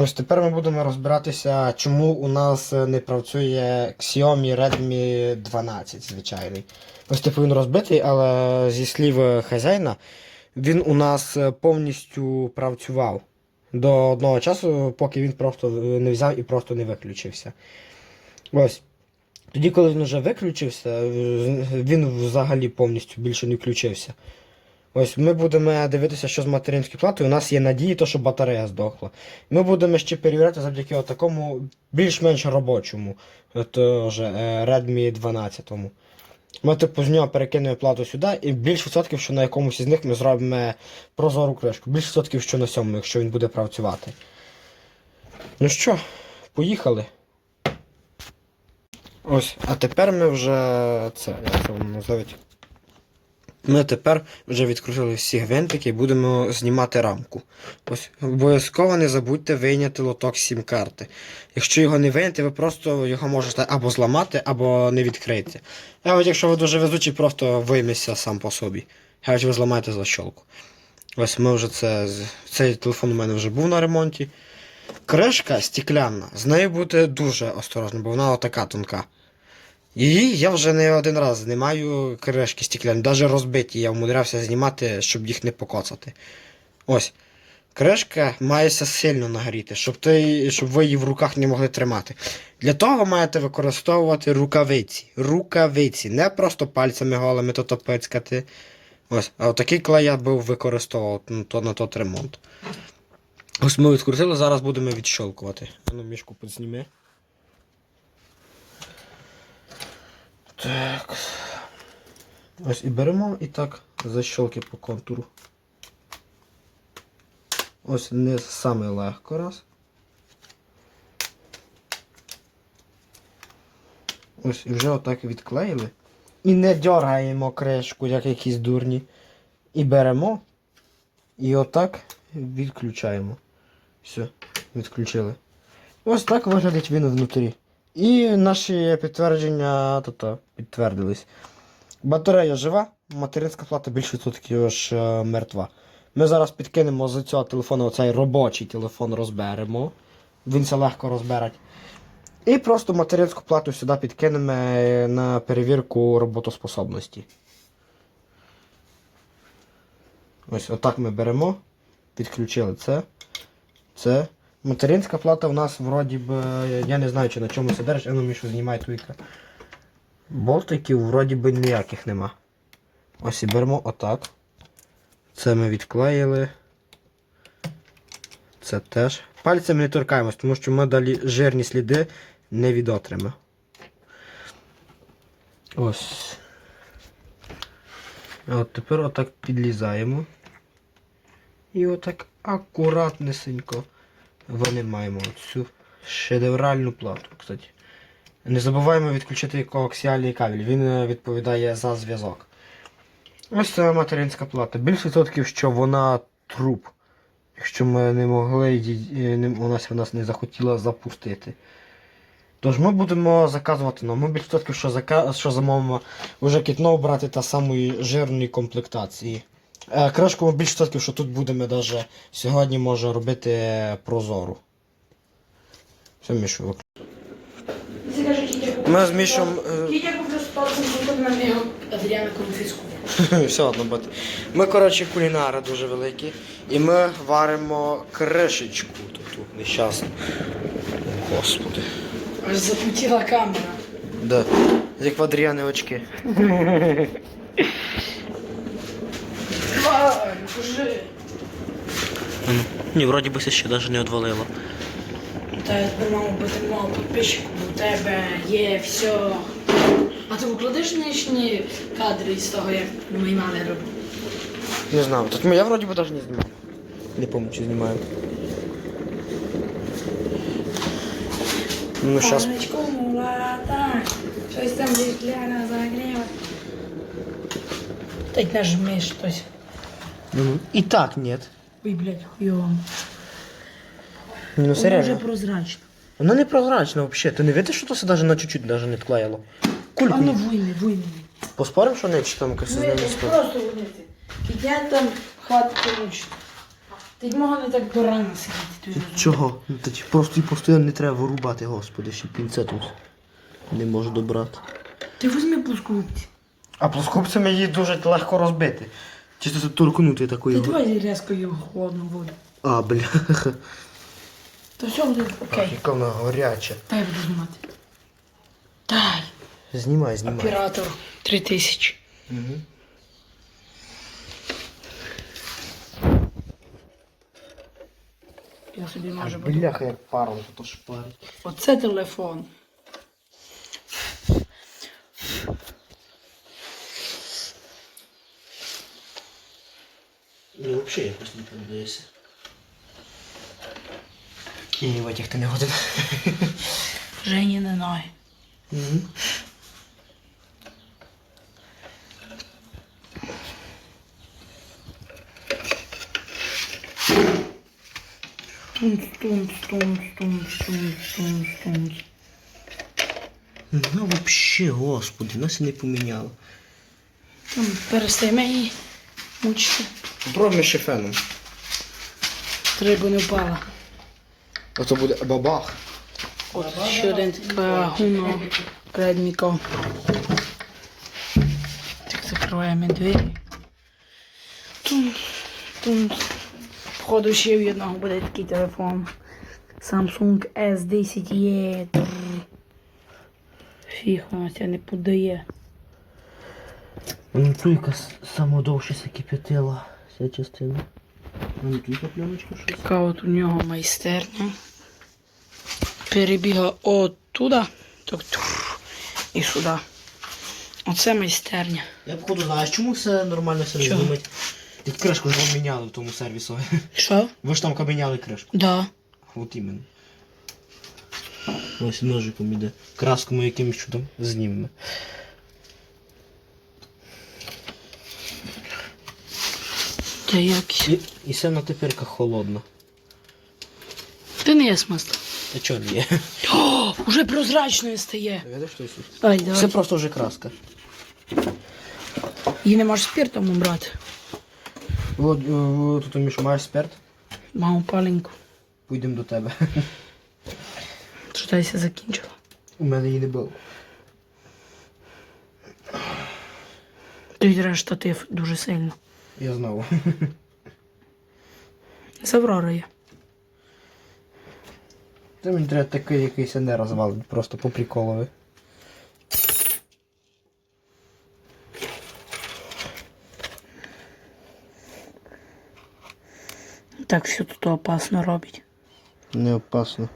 Ось тепер ми будемо розбиратися, чому у нас не працює Xiaomi Redmi 12 звичайний. Ось типу він розбитий, але зі слів хазяїна, він у нас повністю працював до одного часу, поки він просто не взяв і просто не виключився. Ось. Тоді, коли він вже виключився, він взагалі повністю більше не включився. Ось ми будемо дивитися, що з материнською платою. У нас є надії, то, що батарея здохла. Ми будемо ще перевіряти завдяки такому більш-менш робочому тож, е, Redmi 12. Ми типу з нього перекинемо плату сюди, і більш відсотків, що на якомусь із них ми зробимо прозору кришку. Більш відсотків, що на сьому, якщо він буде працювати. Ну що, поїхали. Ось, а тепер ми вже це, як це воно називають? Ми тепер вже відкрутили всі гвинтики і будемо знімати рамку. Ось обов'язково не забудьте вийняти лоток сім карти. Якщо його не вийняти, ви просто його можете або зламати, або не відкрити. А якщо ви дуже везучі, просто вийметься сам по собі. А ви зламаєте защолку. Ось ми вже це. Цей телефон у мене вже був на ремонті. Кришка стекляна, з нею бути дуже осторожно, бо вона отака тонка. Її я вже не один раз знімаю кришки стекляні, навіть розбиті я вмудрявся знімати, щоб їх не покоцати. Ось. Кришка мається сильно нагріти, щоб, ти, щоб ви її в руках не могли тримати. Для того маєте використовувати рукавиці. Рукавиці. Не просто пальцями голими то пицькати. Ось, а отакий клей я був використовував ну, то, на тот ремонт. Ось ми відкрутили, зараз будемо відщолкувати. Ну, мішку підзніми. Так. Ось і беремо і так защолки по контуру. Ось не саме легко раз. Ось і вже отак відклеїли. І не дергаємо кришку, як якісь дурні. І беремо. І отак відключаємо. Все, відключили. Ось так виглядить він внутрі. І наші підтвердження то підтвердились. Батарея жива, материнська плата більш відсотків ж е, мертва. Ми зараз підкинемо з цього телефону оцей робочий телефон розберемо. Він це легко розбереть. І просто материнську плату сюди підкинемо е, на перевірку роботоспособності. Ось отак ми беремо. Підключили це. Це. Материнська плата в нас вроді би. Я не знаю, чи на чому це держить, а ну Мішу знімай туйка. Болтиків вроді би ніяких нема. Ось і беремо отак. Це ми відклеїли. Це теж. Пальцями не торкаємось, тому що ми далі жирні сліди не відотримо. Ось. От тепер отак підлізаємо. І отак акуратнесенько винимаємо цю шедевральну плату, кстати. Не забуваємо відключити коаксіальний кабель, він е, відповідає за зв'язок. Ось це материнська плата. Більш відсотків, що вона труп. Якщо ми не могли, е, вона в нас не захотіла запустити. Тож ми будемо заказувати, ну ми більш відсотків, що, зака... що замовимо вже кітно брати та самої жирної комплектації. Е, Кришку більш відсотків, що тут будемо даже сьогодні може робити прозору. Все, Мішу, вик- Скажи, Кітя, Ми з Мішом. е, Кітя куплю спортом, тут на нього Адріана конфіскує. Все одно бати. Ми, коротше, кулінари дуже великі. І ми варимо кришечку тут нещасно. Господи. Аж запутіла камера. Да. Як в Адріани очки. Ні, вроді би ще навіть не відвалило. Та я тепер мав бути мав підписчику, у тебе є все. А ти викладеш нинішні кадри з того, як мої мами робили? Не знаю. Тут я вроді би навіть не знімав. Не пам'ятаю, чи знімаю. Ну, мулата, щось там десь гляна загріва. Та й нажми щось. І так, ні. Ой, блядь, хуйово. Ну, Воно вже серйозно. прозрачно. Воно не прозрачно взагалі. Ти не видиш, що це навіть на чуть-чуть даже не вклеїло? Кульку. А ну вийми, вийми. Поспорим, що не чи там якось Ну, это сто- просто вынести. Я там хату получу. Ти мого не так до рано сидіти. ти Чого? Ну, Та ті просто і постійно не треба вирубати, господи, ще пінцетом не можу добрати. Ти візьми плоскупці. А плоскопцями її дуже легко розбити. Чисто тут торкнути Ти давай різко його в холодну воду. А, бляха. То все буде окей. Яка вона горяча. Дай буду знімати. Дай. Знімай, знімай. Оператор 3000. Угу. Я собі може буду. Бляха, як паром тут шпарить. Оце телефон. Ну, взагалі якось не передається. І витягти не годин. Жені не ноги. Угу. Тунц, тунц, тунц, тунц, тунц, тунц, тунц. Ну, взагалі, господи, нас і не поміняло. Там перестай мені мучити. Попробуй ще феном. Треба не впала. Ото буде бабах. От ще один така гуно Redmi Так закриваємо двері. Тун, тун. Походу ще в одного буде такий телефон. Samsung S10e. Фіг, вона це не подає. Ну, тут якась самодовше кипятила ця частина. Ну, тут пленочка щось. Така от у нього майстерня. Перебігла оттуда, так і сюди. Оце майстерня. Я походу знаєш, чому все нормально все Чого? Тут кришку ж вам міняли в тому сервісу. Що? Ви ж там каміняли кришку. Да. От іменно. Ось ножиком іде. Краску ми якимось чудом знімемо. Це якісь. І, і сена теперка холодна. Ти не є смисл. А чого не є? О, уже прозрачною стає. Видиш, що Ісус? Ай, Це просто вже краска. Її не можеш спиртом брати. От, о, тут Міш, маєш спирт? Маму паленьку. Пойдемо до тебе. Читайся закінчила. У мене її не було. Тобі треба штатив дуже сильно. Я знав. З Авророю. Це мені треба такий якийсь не розвалить, просто по приколові. Так все тут опасно робить. Не опасно.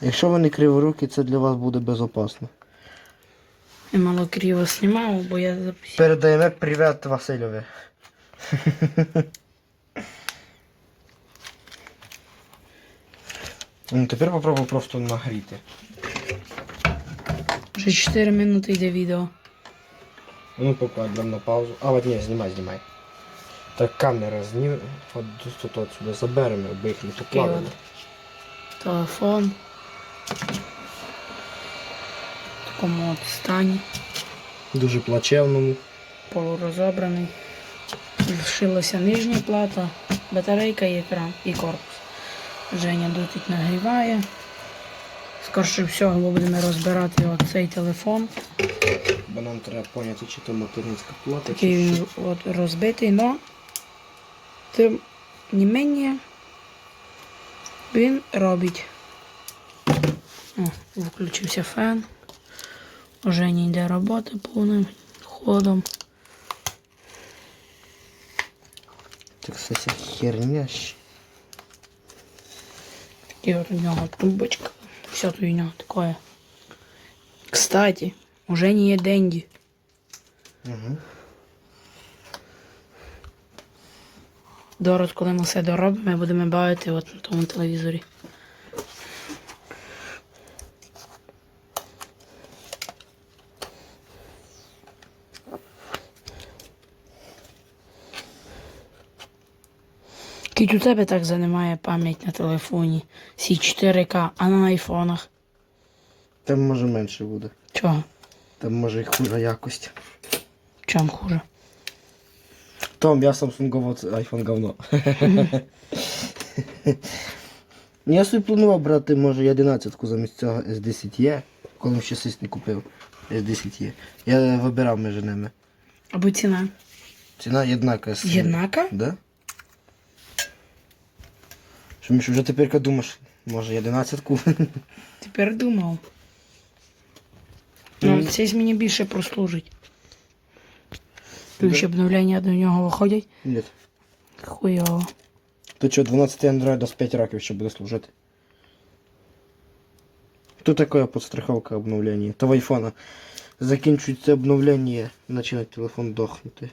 Якщо ви не криворукі, це для вас буде безопасно. Я мало криво знімав, бо я записав. Передаємо привіт Васильові. Ну, тепер попробуй просто нагріти. Вже 4 минути йде відео. Ну, покладемо на паузу. А, от ні, знімай, знімай. Так, камера знімемо. От тут от сюди заберемо, аби їх не покладено. Телефон. В такому от стані. Дуже плачевному. Полурозобраний. Лишилася нижня плата, батарейка і екран і корпус. Женя дотик нагріває. Скорше всього ми будемо розбирати оцей телефон. Бо нам треба поняти, чи то материнська плата, Такий він от розбитий, но тим не мені він робить. О, включився фен. У Жені йде робота повним ходом. Вся херня. ще. І от у нього тумбочка. Все тут у нього такое. Кстати, уже не деньги. Угу. Дород, коли ми все доробимо, ми будемо бавити от на тому телевізорі. Кіть у тебе так займає пам'ять на телефоні. Сі 4К, а на айфонах. Там може менше буде. Чого? Там може і хуже якость. Чому хуже? Том, я Samsung iPhone говно. Я собі планував брати, може, 11 замість цього S10E, коли ще сись не купив. S10E. Я вибирав між ними. Або ціна. Ціна Єднака? Да? Що Міш, вже тепер думаєш, може 11-ку? Тепер думав. Ну, цей мені більше прослужить. Ключ обновлення до нього виходять. Ні. Хуйово. Тут що, 12 Android до 5 років ще буде служити. Тут така подстраховка обновлення. То в айфона. Закінчується обновлення, починає телефон дохнути.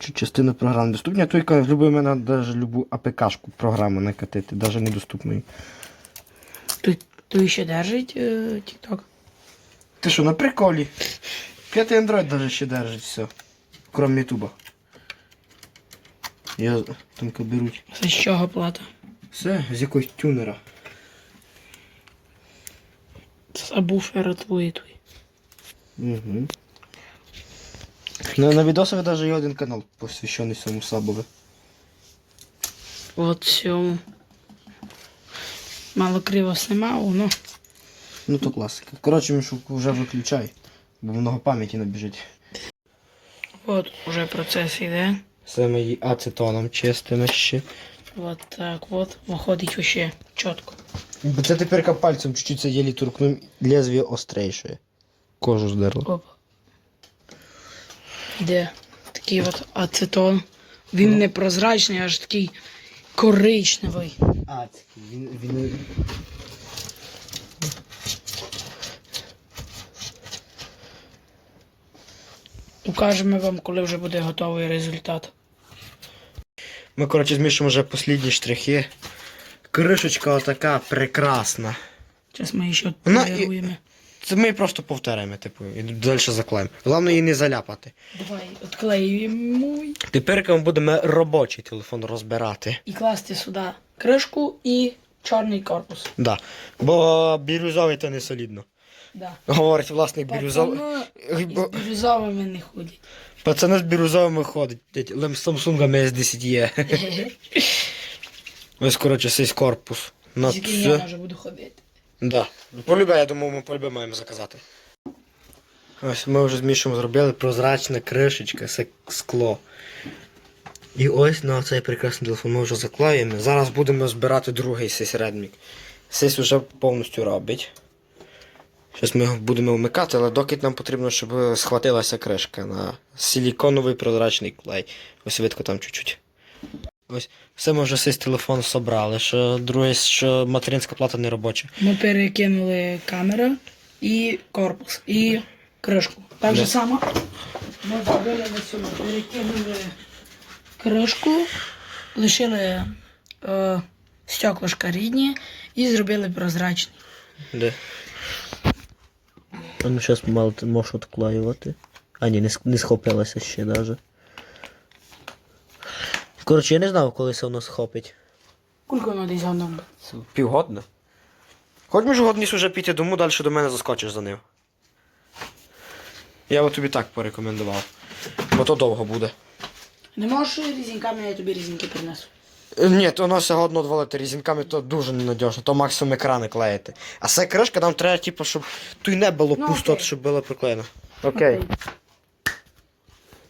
Чи частина програм доступні, а то яка любить мене навіть любу АПКшку програму накатити, навіть недоступної. Той, той ще держить е, TikTok. Ти що, на приколі? П'ятий Android навіть ще держить все. Крім Ютуба. Я там беруть. Це з чого плата? Все, з якогось тюнера. Це сабвуфер твої твої. Угу. На, на відосові навіть є один канал посвящений цьому сабові. От цьому. Мало криво знімав, ну. Ну то класика. Коротше, Мішу, вже виключай, бо много пам'яті набіжить. От уже процес йде. Все ми її ацетоном чистимо ще. От так от. Виходить вообще чітко. Бо це тепер пальцем чуть-чуть це єлі туркнув, лезвие острейше. Кожу здерло. Оп. Йде такий от ацетон. Він не прозрачний, аж такий коричневий. Ацький, він, він... Укажемо вам, коли вже буде готовий результат. Ми, коротше, змішуємо вже послідні штрихи. Кришечка отака прекрасна. Зараз ми ще Вона і-. Це ми просто повторяємо, типу, і далі заклеїмо. Головне її не заляпати. Давай відклеюємо Тепер ми будемо робочий телефон розбирати. і класти сюди кришку і чорний корпус. Да. Бо бірюзовий то не солідно. Да. Говорить власник бірюзовий. Пацани із бірюзовими не ходять. Пацани з бірюзовими ходять. Лем з Samsung S10 є. Ось, коротше, цей корпус. На З яким я може буду ходити. Да. Полюбе, я думаю, ми полюбе маємо заказати. Ось ми вже з Мішем зробили прозрачна кришечка, це скло. І ось на цей прекрасний телефон ми вже заклеїмо. Зараз будемо збирати другий сись Redmi. Сись вже повністю робить. Зараз ми його будемо вмикати, але доки нам потрібно, щоб схватилася кришка на силіконовий прозрачний клей. Ось видко там чуть-чуть. Ось, все ми вже сись телефон собрали, що друге, що материнська плата не робоча. Ми перекинули камеру і корпус, і кришку. Так же само ми зробили на цьому. Перекинули кришку, лишили е, стеклышка рідні і зробили прозрачний. Де? Ну зараз мало можеш відклеювати. А ні, не, схопилося ще навіть. Коротше, я не знав, коли це воно схопить. Кулько воно десь годом. Півгодно. Хоч між годність уже піти дому, далі до мене заскочиш за ним. Я би тобі так порекомендував. Бо то довго буде. Не можеш різінками, я тобі різінки принесу. Ні, то воно все одно дволити різінками, то дуже ненадіжно, то максимум екрани клеїти. А це кришка, нам треба, типу, щоб тут не було Ну, пусто, окей. щоб було приклеєно. Окей.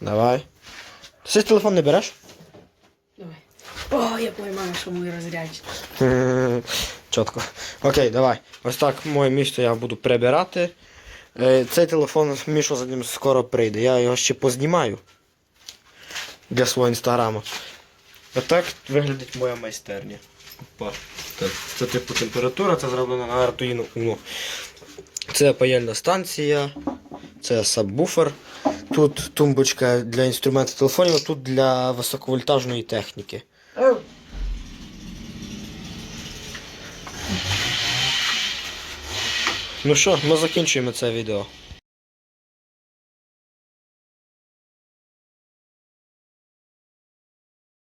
Давай. Ти телефон не береш? О, я поймаю, що мої розряджені. Чітко. Окей, давай. Ось так моє місто я буду прибирати. Е, Цей телефон Міша за ним скоро прийде. Я його ще познімаю для свого інстаграму. А так виглядить моя майстерня. Опа. Так, це типу температура, це зроблено на Arduino Uno. Це паяльна станція, це сабвуфер. Тут тумбочка для інструментів телефонів, а тут для високовольтажної техніки. Ну що, ми закінчуємо це відео.